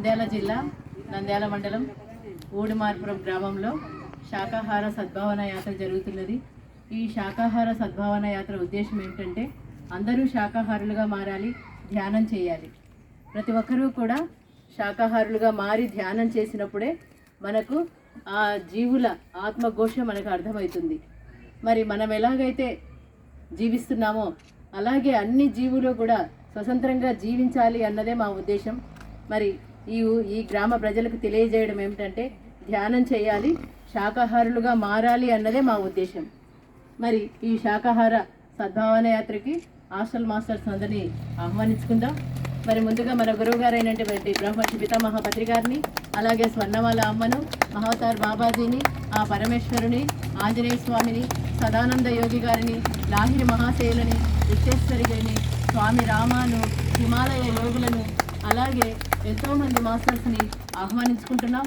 నంద్యాల జిల్లా నంద్యాల మండలం ఊడిమార్పురం గ్రామంలో శాకాహార సద్భావన యాత్ర జరుగుతున్నది. ఈ శాకాహార సద్భావన యాత్ర ఉద్దేశం ఏమిటంటే అందరూ శాకాహారులుగా మారాలి ధ్యానం చేయాలి. ప్రతి ఒక్కరూ కూడా శాకాహారులుగా మారి ధ్యానం చేసినప్పుడే మనకు ఆ జీవుల ఆత్మఘోష మనకు అర్థమవుతుంది. మరి మనం ఎలాగైతే జీవిస్తున్నామో అలాగే అన్ని జీవులు కూడా స్వతంత్రంగా జీవించాలి అన్నదే మా ఉద్దేశం. మరి ఈ ఈ గ్రామ ప్రజలకు తెలియజేయడం ఏమిటంటే ధ్యానం చేయాలి శాకాహారులుగా మారాలి అన్నదే మా ఉద్దేశం. మరి ఈ శాకాహార సద్భావన యాత్రకి హాస్టల్ మాస్టర్స్ అందరినీ ఆహ్వానించుకుందాం. మరి ముందుగా మన గురువు గారైనటువంటి బ్రహ్మర్షి పితామహాపత్రి గారిని అలాగే స్వర్ణమాల అమ్మను మహావతార్ బాబాజీని ఆ పరమేశ్వరుని ఆంజనేయ స్వామిని సదానంద యోగి గారిని లాహిరి మహాశయులని విశ్వేశ్వరి గారిని స్వామి రామాను హిమాలయ యోగులను అలాగే ఎంతోమంది మాస్టర్స్ని ఆహ్వానించుకుంటున్నాం.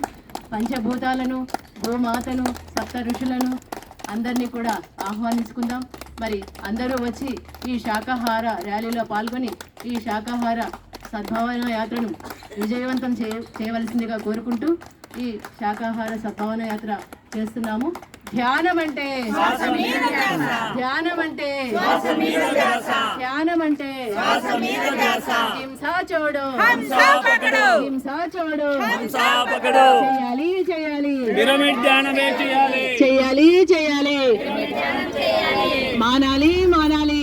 పంచభూతాలను గోమాతను సప్త ఋషులను అందరినీ కూడా ఆహ్వానించుకుందాం. మరి అందరూ వచ్చి ఈ శాకాహార ర్యాలీలో పాల్గొని ఈ శాకాహార సద్భావన యాత్రను విజయవంతం చేయ చేయవలసిందిగా కోరుకుంటూ ఈ శాకాహార సద్భావన యాత్ర చేస్తున్నాము. ధ్యానం అంటే ధ్యానం అంటే ధ్యానం అంటే హింసా చూడు. హింసా చూడు. చేయాలి చేయాలి. పిరమిడ్ ధ్యానమే చేయాలి. చేయాలి చేయాలి. మానాలి మానాలి.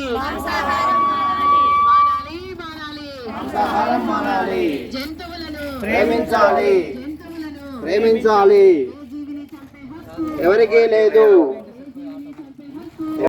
మానాలి మానాలి. జంతువులను ప్రేమించాలి. జంతువులను ప్రేమించాలి. ఎవరికీ లేదు.